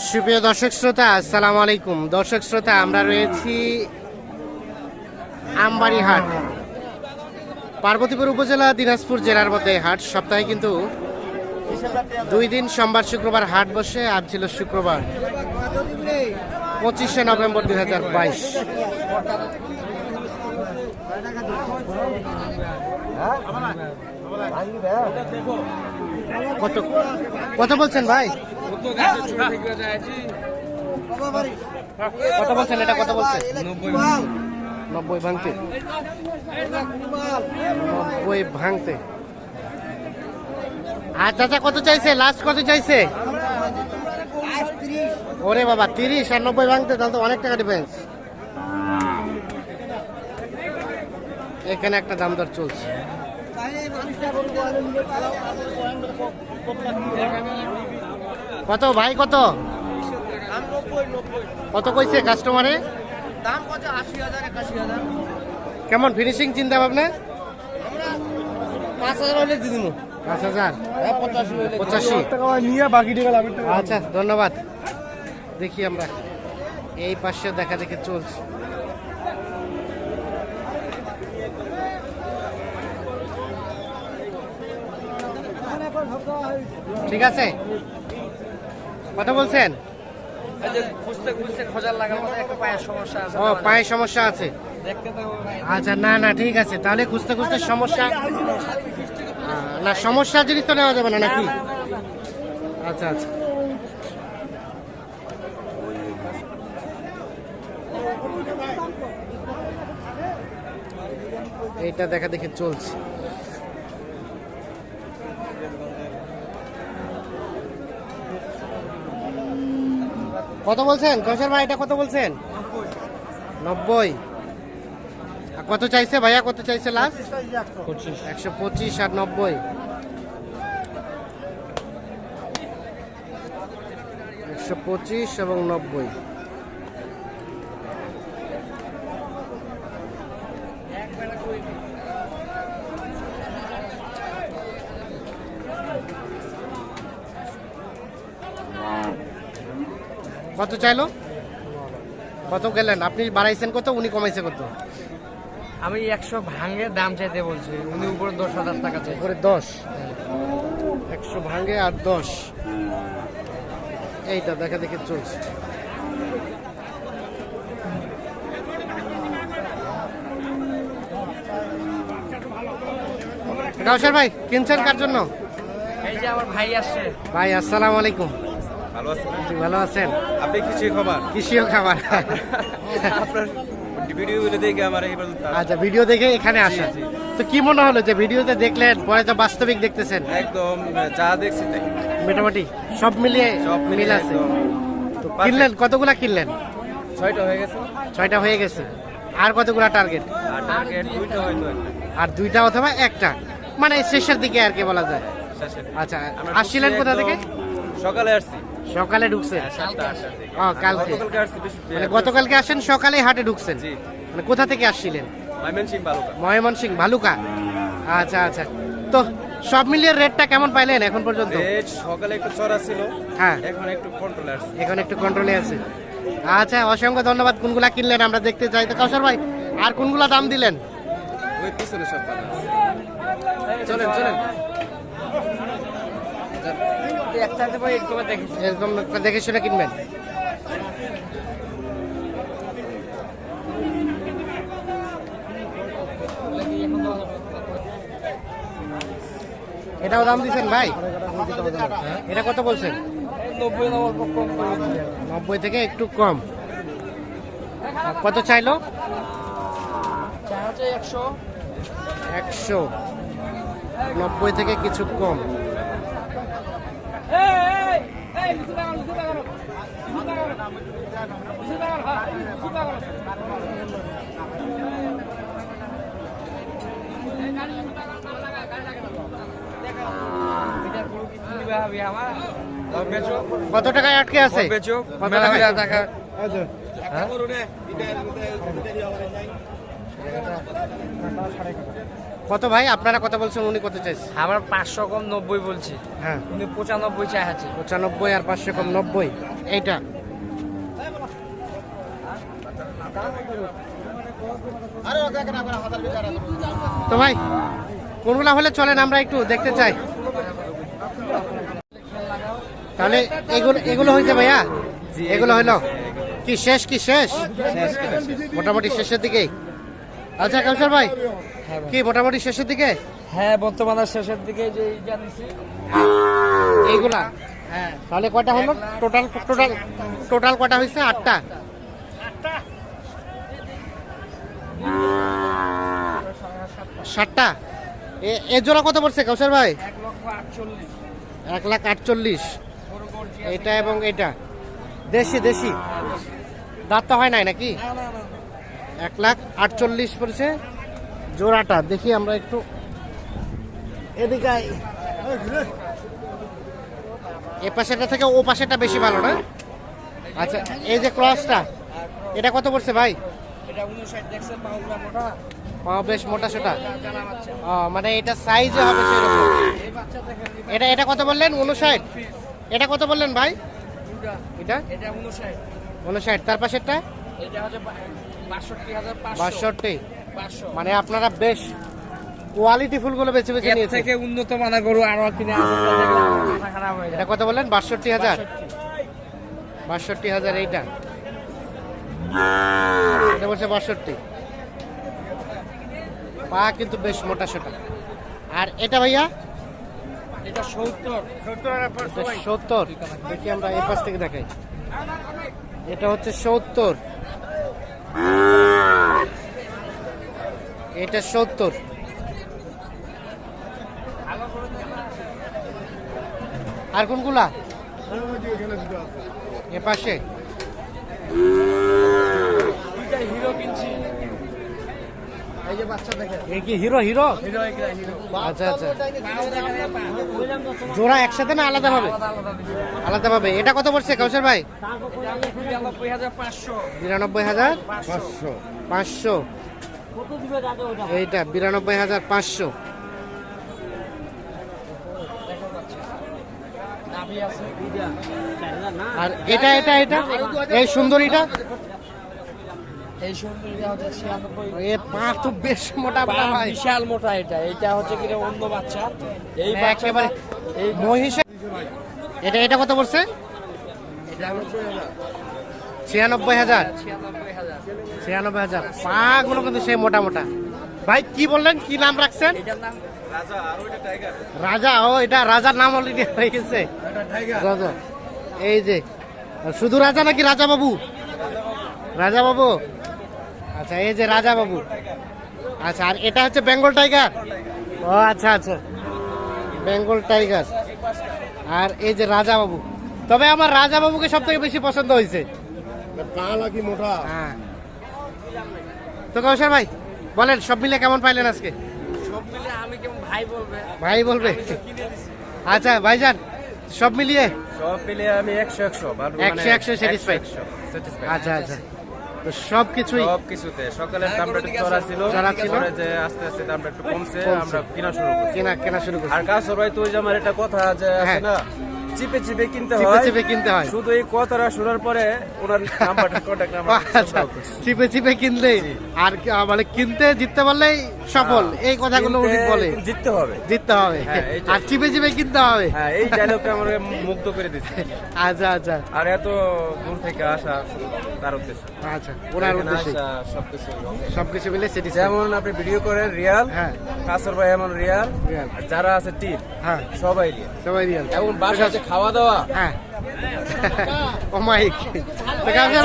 সুপ্রিয় দর্শক শ্রোতা, আসসালামু আলাইকুম। দর্শক শ্রোতা, আমরা রয়েছি আমবাড়ি হাট পার্বতীপুর উপজেলা দিনাজপুর জেলার মধ্যে হাট সপ্তাহে কিন্তু দুই দিন সোমবার, শুক্রবার হাট বসে আজ ছিল শুক্রবার পঁচিশে নভেম্বর দুই হাজার বাইশ। কত কত বলছেন ভাই? কত বলছেন, এটা কত বলছেন। নব্বই ভাঙতে। নব্বই ভাঙতে। আর চাচা, কত চাইছে? লাস্ট কত চাইছে? ওরে বাবা, তিরিশ আর নব্বই ভাঙতে, তাহলে তো অনেক টাকা ডিফারেন্স এখানে একটা দাম দর চলছে। কত ভাই, কত? কত কইছে কাস্টমারে দাম কত আশি হাজার একাশি হাজার কেমন ফিনিশিং চিন্তা ভাবনা? পাঁচ হাজার। হলে দিয়ে দিবো পাঁচ হাজার পঁচাশি। নিয়ে বাকি টাকা টাকা আচ্ছা ধন্যবাদ। দেখি আমরা। এই পাশে দেখা দেখে চলছে। ঠিক আছে? কত বলছেন? একটা পায়ের সমস্যা আছে ও আচ্ছা না না ঠিক আছে। তাহলে খুঁজতে খুঁজতে সমস্যা না সমস্যা জিনিস তো নেওয়া যাবে না নাকি? আচ্ছা আচ্ছা। এইটা দেখা দেখে চলছে। কত বলছেন? কৌশল ভাই, এটা কত বলছেন? নব্বই। কত চাইছে ভাইয়া? কত চাইছে লাস্ট একশো পঁচিশ আর নব্বই। একশো পঁচিশ এবং নব্বই। কত চাইলো? কত গেলেন? আপনি বাড়াইছেন কত উনি কমাইছে কত? আমি একশো ভাঙে দাম চাইতে বলছি। উনি উপরে দশ হাজার টাকা চাই করে দশ? একশো ভাঙে আর দশ। এইটা দেখা দেখে চলছে। কাউসার ভাই কিনছেন কার জন্য? এই যে আমার ভাই আসছে। ভাই আসসালামু আলাইকুম। ভালো আছেন? ভালো আছেন। আপনি কিছু খবর? কৃষিও খাবার। আপনার ভিডিও দেখে আমার এই আচ্ছা ভিডিও দেখে এখানে আসা। তো কি মনে হলো যে ভিডিওতে দেখলেন পরে তো বাস্তবিক দেখতেছেন? একদম যা দেখছি তাই। মোটামুটি সব মিলিয়ে সব মিল আছে। তো কিনলেন কতগুলা কিনলেন? ছয়টা হয়ে গেছে। ছয়টা হয়ে গেছে। আর কতগুলা টার্গেট আর টার্গেট দুইটা হয়তো আর দুইটা অথবা একটা? মানে শেষের দিকে আর কি বলা যায়। আচ্ছা আসছিলেন কোথা থেকে? সকালে আসছি। সকালে ঢুকছেন? দিকে। ও, কালকে। মানে গতকালকে আসেন সকালে হাটে ঢুকছেন? মানে কোথা থেকে আসছিলেন? ময়মন সিং ময়মনসিং ভালুকা আচ্ছা আচ্ছা। তো সব মিলিয়ে রেটটা কেমন পাইলেন এখন পর্যন্ত? রেট সকালে একটু চড়া ছিল। হ্যাঁ। এখন একটু কন্ট্রোলে আসছে। এখন একটু কন্ট্রোলে আছে। আচ্ছা অসংখ্য ধন্যবাদ। কোনগুলা কিনলেন? আমরা দেখতে চাই। তো কাউসার ভাই আর কোনগুলা দাম দিলেন? ওই পিছনে সব চলেন চলেন। এরকম একটা দেখে শুনে কিনবেন। এটাও দাম দিচ্ছেন ভাই? এটা কত বলছেন? নব্বই থেকে একটু কম। কত চাইলো? একশো। একশো। নব্বই থেকে কিছু কম। কত টাকায় আটকে আছে? বেচো কত টাকা আচ্ছা। কত ভাই? আপনারা কথা বলছেন উনি কত চাইছে? আমার পাঁচশো কম নব্বই বলছি। হ্যাঁ। উনি পঁচানব্বই চাই আছে পঁচানব্বই আর পাঁচশো কম নব্বই। এইটা। তো ভাই কোনগুলা হলে চলেন আমরা একটু দেখতে চাই। তাহলে এগুলো এগুলো হয়েছে ভাইয়া? এগুলো হইল কি শেষ কি শেষ। মোটামুটি শেষের দিকেই। আচ্ছা কাউসার ভাই কি মোটামুটি শেষের দিকে? হ্যাঁ বর্তমানে শেষের দিকে যে জানিছি এইগুলা? হ্যাঁ। তাহলে কয়টা হলো? টোটাল টোটাল টোটাল কয়টা হয়েছে আটটা? ষাটটা এ- এ জোড়া কত পড়ছে কাউসার ভাই? এক লাখ আটচল্লিশ। এটা এবং এটা। দেশি দেশি। দাঁত তো হয় নাই নাকি? এক লাখ আটচল্লিশ পড়ছে জোড়াটা দেখি আমরা একটু এদিকে এ পাশেটা থেকে ও পাশেটা বেশি ভালো না? আচ্ছা এই যে ক্রসটা এটা কত পড়ছে ভাই? বেশ মোটা। সোটা। মানে এটা সাইজে হবে সেরকম। এটা এটা কত বললেন? উনষাট? এটা কত বললেন ভাই? এটা? উনষাট। তার পাশেরটা? এটা বাষট্টি মানে আপনারা বেশ কোয়ালিটি ফুলগুলো বেছে বেছে এর নিয়েছেন। থেকে উন্নত মানের গরু আরও কিনে এটা কত বললেন? বাষট্টি হাজার? বাষট্টি। হাজার এইটা। এটা বলছে বাষট্টি। পা কিন্তু বেশ মোটা সোটা। আর এটা ভাইয়া? এটা সত্তর। এটা সত্তর। দেখি আমরা এই পাশ থেকে দেখাই। এটা হচ্ছে সত্তর। এটা সত্তর। আর কোনগুলা? এ পাশে। হিরো কিনছি। এই যে বাচ্চা দেখেন। এ কি হিরো হিরো? হিরো আচ্ছা আচ্ছা। জোড়া একসাথে না আলাদা ভাবে? আলাদা ভাবে। এটা কত পড়ছে কাউসার ভাই? বিরানব্বই হাজার পাঁচশো। পাঁচশো। এইটা বিরানব্বই হাজার পাঁচশো। আর এটা এটা এটা? এই সুন্দরীটা? এই সুন্দরীটা হচ্ছে ছিয়ানব্বই। এ পা তো বেশ মোটা মোটা ভাই। বিশাল মোটা এটা। এটা হচ্ছে কি অন্য বাচ্চা। এই একেবারে এই মহিষে এটা এটা কত পড়ছে? ছিয়ানব্বই হাজার। ছিয়ানব্বই হাজার। পা গুলো কিন্তু সেই মোটা মোটা। ভাই কি বললেন? কি নাম রাখছেন? রাজা আর ওইটা টাইগার রাজা ও এটা রাজার নাম অলরেডি হয়ে গেছে। রাজা এই যে শুধু রাজা নাকি রাজা বাবু রাজা বাবু আচ্ছা এই যে রাজা বাবু। আচ্ছা আর এটা হচ্ছে বেঙ্গল টাইগার? ও আচ্ছা আচ্ছা। বেঙ্গল টাইগার। আর এই যে রাজা বাবু। তবে আমার রাজা বাবুকে সব থেকে বেশি পছন্দ হয়েছে। মোটা? হ্যাঁ। তো কৌশল ভাই বলেন সব মিলে কেমন পাইলেন আজকে? সব মিলে আমি কেমন ভাই বলবে? ভাই বলবে? আচ্ছা ভাইজান সব মিলিয়ে? সব পেলে আমি একশো একশো মানে একশো একশো। আচ্ছা আচ্ছা। তো সব কিছুই সব কিছুতে সকালের দামটা একটু চড়া ছিল চড়া ছিল। যে আস্তে আস্তে দামটা একটু কমছে। আমরা কেনা শুরু করছি কেনা কেনা শুরু করছি আর কাজ ভাই তুই যে আমার একটা কথা যে আছে হ্যাঁ। না চিপে চিপে কিনতে হয়। চিপে কিনতে হয়। শুধু এই কথাটা শোনার পরে ওনার নাম্বারটা কন্ট্যাক্ট নাম্বার আচ্ছা চিপে চিপে কিনলে আর মানে কিনতে জিততে পারলেই সফল। এই কথাগুলো উনি বলে। জিততে হবে। জিততে হবে। হ্যাঁ, আর চিপে চিপে কিনতে হবে। হ্যাঁ এই ডায়লগটা আমার মুগ্ধ করে দিচ্ছে। আচ্ছা আচ্ছা। আর এত দূর থেকে আসা তার উদ্দেশ্য। আচ্ছা ওনার উদ্দেশ্যে। সবকিছু সবকিছু মিলে সেটি যেমন আপনি ভিডিও করেন রিয়াল হ্যাঁ। কাসর ভাই এমন রিয়াল যারা আছে টিম হ্যাঁ। সবাই রিয়াল সবাই রিয়াল এবং বাসায় যে খাওয়া দাওয়া। হ্যাঁ। ও মাইক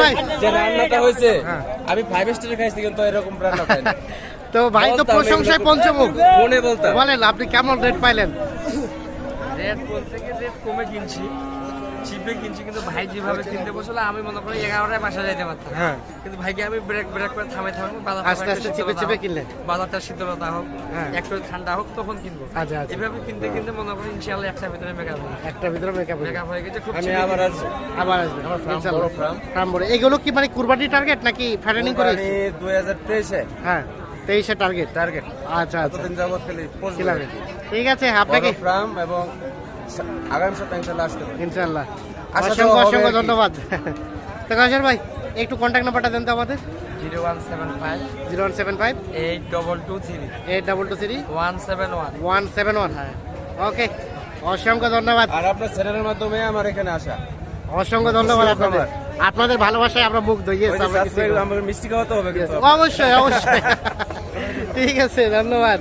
ভাই। যে রান্নাটা হয়েছে হ্যাঁ। আমি ফাইভ স্টারে খাইছি কিন্তু এরকম রান্না খাই তো ভাই তো প্রশংসায় পঞ্চমুখ। ফোনে বলতাম। বলেন আপনি কেমন রেট পাইলেন? রেট বলতে কি রেট কমে কিনছি। চিপে কিনছি কিন্তু ভাই যেভাবে কিনতে বসল আমি মনে করি এগারোটায় বাসা যাইতে পারতাম। হ্যাঁ। কিন্তু ভাইকে আমি ব্রেক ব্রেক করে থামে থামে বাজার আস্তে আস্তে চিপে চিপে কিনলেন? বাজারটা শীতলতা হোক হ্যাঁ। একটু ঠান্ডা হোক তখন কিনবো। আচ্ছা আচ্ছা। এভাবে কিনতে কিনতে মনে করি ইনশাআল্লাহ একটা ভিতরে মেকআপ একটা ভিতরে মেকআপ মেকআপ হয়ে গেছে খুব আমি আবার। আজ আবার আসবেন আমার ফার্ম বড় ফার্ম ফার্ম বড়। এগুলো কি মানে কুরবানি টার্গেট নাকি ফ্যাটেনিং করে দুই হাজার তেইশে। হ্যাঁ তেইশে টার্গেট টার্গেট আচ্ছা আচ্ছা। যাবত খালি। ঠিক আছে। আপনাকে ফার্ম এবং আগামী সপ্তাহে ইনশাল্লাহ আসতে পারি ইনশাল্লাহ। অসংখ্য অসংখ্য ধন্যবাদ। তো কাশর ভাই একটু কন্ট্যাক্ট নাম্বারটা দেন তো আমাদের। Zero one seven five zero one seven five eight double two three. Eight double two three one seven one. One seven one okay অসংখ্য ধন্যবাদ। আর আপনার চ্যানেলের মাধ্যমে আমার এখানে আসা। অসংখ্য ধন্যবাদ আপনাদের। আপনাদের ভালোবাসায় আমরা মুখ দইয়ে ওই যে subscribe, আমার মিষ্টি খাওয়াতে হবে অবশ্যই অবশ্যই। ঠিক আছে ধন্যবাদ।